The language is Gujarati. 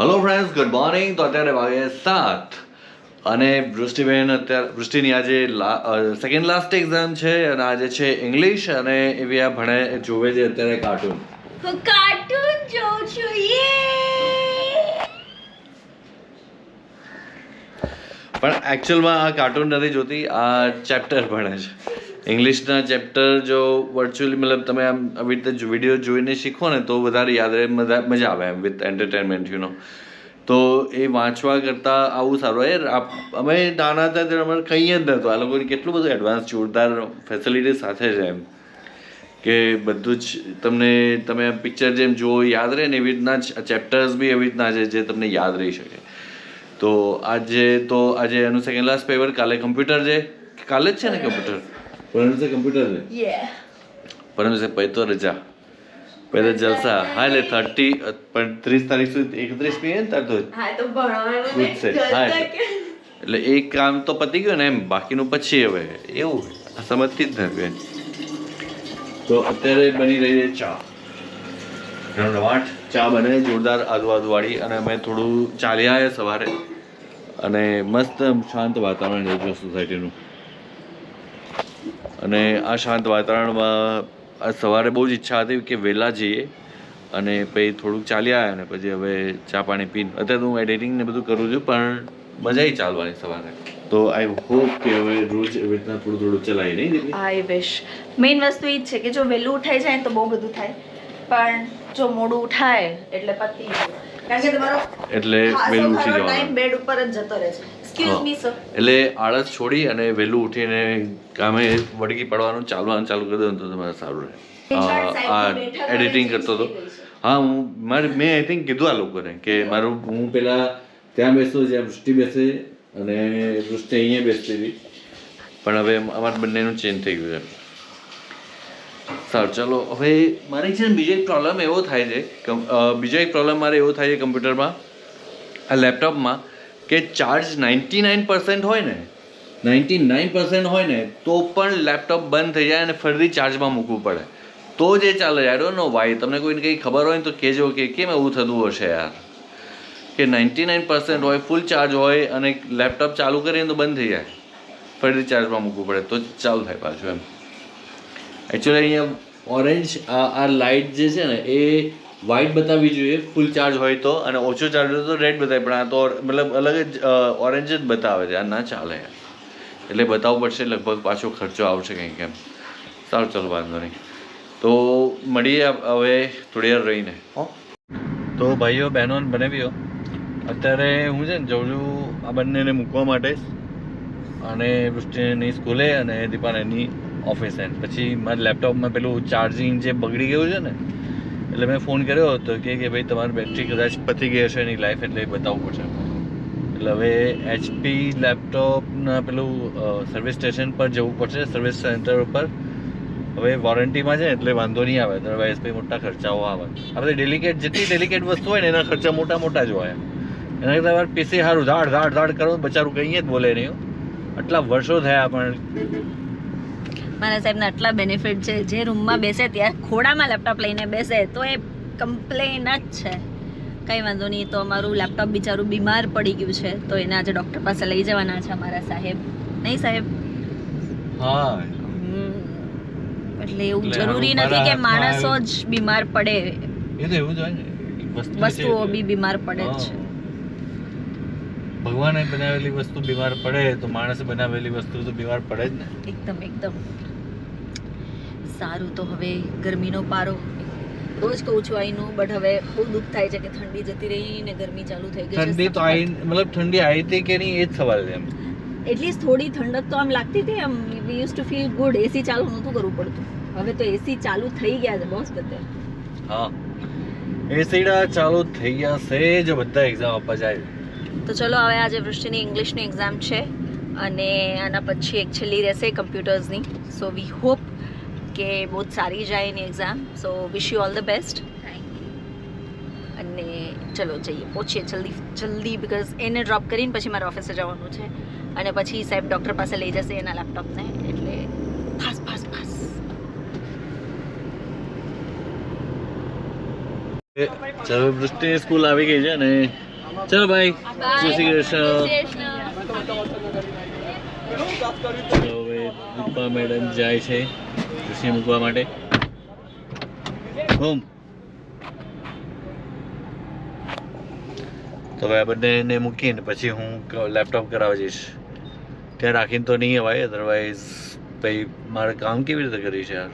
હલો ફ્રેન્ડ્સ ગુડ મોર્નિંગ તો અત્યારે વાગે સાત અને વૃષ્ટિબેન અત્યારે વૃષ્ટિની આજે સેકન્ડ લાસ્ટ એક્ઝામ છે અને આજે છે ઇંગ્લિશ અને એવી આ ભણે જોવે છે અત્યારે કાર્ટૂન હું કાર્ટૂન જોઉં છું યે! પણ એકચ્યુઅલમાં આ કાર્ટૂન નથી જોતી આ ચેપ્ટર ભણે છે. ઇંગ્લિશના ચેપ્ટર જો વર્ચ્યુઅલી મતલબ તમે આમ આવી રીતે વીડિયો જોઈને શીખો ને તો વધારે યાદ રહે, મજા આવે એમ વિથ એન્ટરટેનમેન્ટ યુ નો તો એ વાંચવા કરતાં આવું સારું. એ અમે નાના હતા ત્યારે અમારે કંઈ જ નહોતું. આ લોકોની કેટલું બધું એડવાન્સ જોરદાર ફેસિલિટી સાથે છે એમ. કે બધું જ તમને, તમે પિક્ચર જેમ જુઓ, યાદ રહે ને એવી રીતના જ ચેપ્ટર્સ બી એવી રીતના છે જે તમને યાદ રહી શકે. તો આજે તો આજે એનું સેકન્ડ લાસ્ટ પેપર કાલે કમ્પ્યુટર છે. કાલે જ છે ને કમ્પ્યુટર પરમ દિવસે કમ્પ્યુટર છે પરમ દિવસે પછી તો રજા તો જલસા હા એટલે થર્ટી પણ ત્રીસ તારીખ સુધી એકત્રીસ મી ને તો હા એટલે. એક કામ તો પતી ગયું ને એમ બાકીનું પછી હવે એવું સમજતી જ નથી તો અત્યારે બની રહી છે ચા રણવાટ ચા બને જોરદાર આદુ આદુ વાળી અને અમે થોડું ચાલ્યા સવારે અને મસ્ત શાંત વાતાવરણ છે સોસાયટીનું અને આ શાંત વાતાવરણમાં આ સવારે બહુ જ ઈચ્છા હતી કે વહેલા જઈએ અને પછી થોડુંક ચાલ્યા આવ્યા અને પછી હવે ચા પાણી પીને અત્યારે હું એડિટિંગ ને બધું કરું છું પણ મજા ચાલવાની સવારે. તો આઈ હોપ કે હવે રોજ એવી રીતના થોડું થોડું ચલાવી નહીં આઈ વિશ મેઇન વસ્તુ એ જ છે કે જો વહેલું ઉઠાઈ જાય તો બહુ બધું થાય. પણ જો મોડું ઉઠાય એટલે પતી કારણ કે તમારો એટલે વહેલું ઉઠી ટાઈમ જવાનું બેડ ઉપર જ જતો રહે છે. એટલે આળસ છોડી અને વહેલું ઉઠીને કામે વળગી પડવાનું ચાલવાનું ચાલુ કરી દઉં તો તમારે સારું રહે. આ એડિટિંગ કરતો હતો. હા હું મારે મેં આઈ થિંક કીધું આ લોકોને કે મારું હું પહેલાં ત્યાં બેસતો જ્યાં વૃષ્ટિ બેસે અને વૃષ્ટિ અહીંયા બેસતી હતી. પણ હવે અમારા બંનેનું ચેન્જ થઈ ગયું છે. સારું ચલો હવે મારી છે ને બીજો એક પ્રોબ્લેમ એવો થાય છે બીજો એક પ્રોબ્લેમ મારે એવો થાય છે કમ્પ્યુટરમાં આ લેપટોપમાં કે ચાર્જ નાઇન્ટી નાઇન પર્સન્ટ હોય ને નાઇન્ટી નાઇન પર્સન્ટ હોય ને, તો પણ લેપટોપ બંધ થઈ જાય અને ફરીથી ચાર્જમાં મૂકવું પડે. તો જ ચાલે આઈ નો વાય તમને કોઈને કંઈ ખબર હોય ને તો કહેજો કે કેમ એવું થતું હશે યાર. કે નાઇન્ટી નાઇન પર્સન્ટ હોય ફૂલ ચાર્જ હોય અને લેપટોપ ચાલુ કરીને તો બંધ થઈ જાય. ફરીથી ચાર્જમાં મૂકવું પડે. તો ચાલુ થાય પાછું એમ. એકચ્યુઅલી અહીંયા ઓરેન્જ આ લાઇટ જે છે ને, એ વ્હાઇટ બતાવવી જોઈએ ફૂલ ચાર્જ હોય તો, અને ઓછો ચાર્જ હોય તો રેડ બતાવે. પણ આ તો મતલબ અલગ જ ઓરેન્જ જ બતાવે છે. આ ના ચાલે. એટલે બતાવવું પડશે, લગભગ પાછો ખર્ચો આવશે કંઈક એમ. સારું, ચાલો, વાંધો નહીં. તો મળીએ હવે થોડી વાર રહીને. તો ભાઈઓ, બહેનો બનેવીઓ અત્યારે હું છે ને, જઉં છું આ બંનેને મૂકવા માટે. અને વૃષ્ટિની સ્કૂલે અને દીપાને એની ઓફિસે. પછી મારા લેપટોપમાં પેલું ચાર્જિંગ જે બગડી ગયું છે ને એટલે મેં ફોન કર્યો હતો કે કે ભાઈ તમારી બેટરી કદાચ પતી ગઈ હશે એની લાઈફ એટલે બતાવવું પડશે. એટલે હવે એચપી લેપટોપના પેલું સર્વિસ સ્ટેશન પર જવું પડશે સર્વિસ સેન્ટર ઉપર. હવે વોરંટીમાં છે એટલે વાંધો નહીં આવે અદરવાઇઝ ભાઈ મોટા ખર્ચાઓ આવે. આ બધી ડેલિકેટ જેટલી ડેલિકેટ વસ્તુ હોય ને, એના ખર્ચા મોટા મોટા જ હોય. એના કરતાં વાર પીસી સારું ધાડ ધાડ ધાડ કરો, બચારું કંઈ જ બોલે નહીં આટલા વર્ષો થયા પણ મારા સાહેબના આટલા બેનિફિટ છે. જે રૂમમાં બેસે ત્યાં ખોડામાં લેપટોપ લઈને બેસે તો એ કમ્પ્લેન જ છે. કંઈ વાંધો નહીં તો અમારું લેપટોપ બિચારું બીમાર પડી ગયું છે તો એને આજે ડૉક્ટર પાસે લઈ જવાના છે અમારા સાહેબ. નહીં સાહેબ? હા. એટલે એવું જરૂરી નથી કે માણસો જ બીમાર પડે. એ તો એવું જ હોય ને. એક વસ્તુ છે. વસ્તુઓ બી બીમાર પડે જ છે. ભગવાને બનાવેલી વસ્તુ બીમાર પડે તો માણસે બનાવેલી વસ્તુ તો બીમાર પડે જ ને. એકદમ એકદમ. સારું તો હવે ગરમીનો પારો. રોજ કહું છું આઈનું બટ હવે બહુ દુઃખ થાય છે કે ઠંડી જતી રહી ને ગરમી ચાલુ થઈ ગઈ છે ઠંડી તો આઈ મતલબ ઠંડી આવી હતી કે નહીં એ જ સવાલ છે એમ. એટલીસ્ટ થોડી ઠંડક તો આમ લાગતી હતી એમ. We use to feel good AC ચાલુ નહોતું કરવું પડતું. હવે તો એસી ચાલુ થઈ ગયા છે બોસ બધે હા. એસીડા ચાલુ થઈ ગયા છે. જો બધા એક્ઝામ આપવા જાય. તો ચલો હવે આજે વૃષ્ટિની ઇંગ્લિશની એક્ઝામ છે અને આના પછી એક છેલ્લી રહેશે કમ્પ્યુટર્સની સો વી હોપ કે બહુ જ સારી જાય એની exam so wish you all the best અને ચલો જઈએ. પહોંચીએ જલ્દી જલ્દી બિકોઝ એને ડ્રોપ કરીને પછી મારે ઓફિસે જવાનું છે. અને પછી સાહેબ ડૉક્ટર પાસે લઈ જશે એના લેપટોપને એટલે ફાસ ફાસ ફાસ. ચલો વૃષ્ટિ સ્કૂલ આવી ગઈ છે ને ચલો ભાઈ. જય શ્રી કૃષ્ણ. હવે મેડમ જાય છે ખુશી મૂકવા માટે. હોમ. તો હવે આ બંનેને મૂકીને પછી હું લેપટોપ કરાવવા જઈશ. ત્યાં રાખીને તો નહીં અવાય અધરવાઇઝ ભાઈ મારે કામ કેવી રીતે કરી છે યાર?